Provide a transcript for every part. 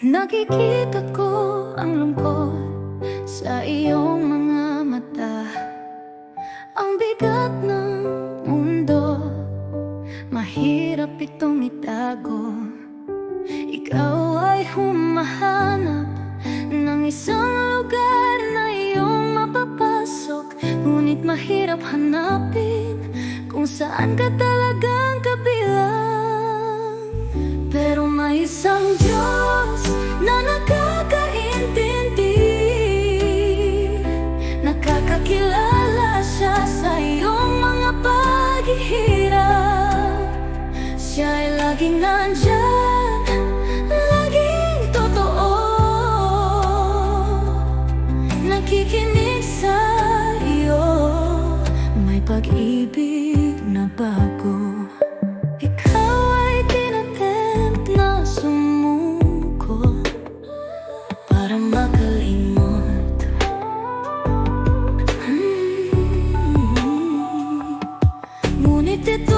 Nakikita ko ang lungkot sa iyong mga mata. Ang bigat ng mundo Mahirap itong itago. Ikaw ay humahanap Ng isang lugar na iyong mapapasok. Ngunit mahirap hanapin Kung saan ka talagang kabilang laging nandyan, laging totoo. Nakikinig sa iyo, may pag-ibig na bago. Ikaw ay tinatempt na sumuko. Para makalimot Hmm. Ngunit ito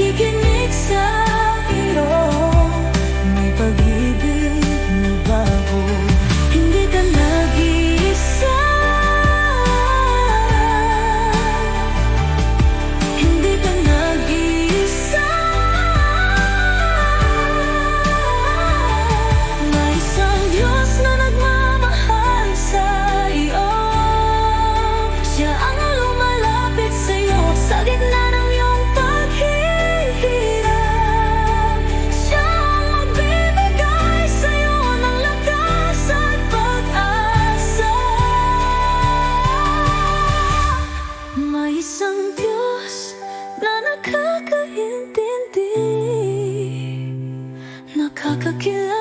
Nakikinig sa kakakilan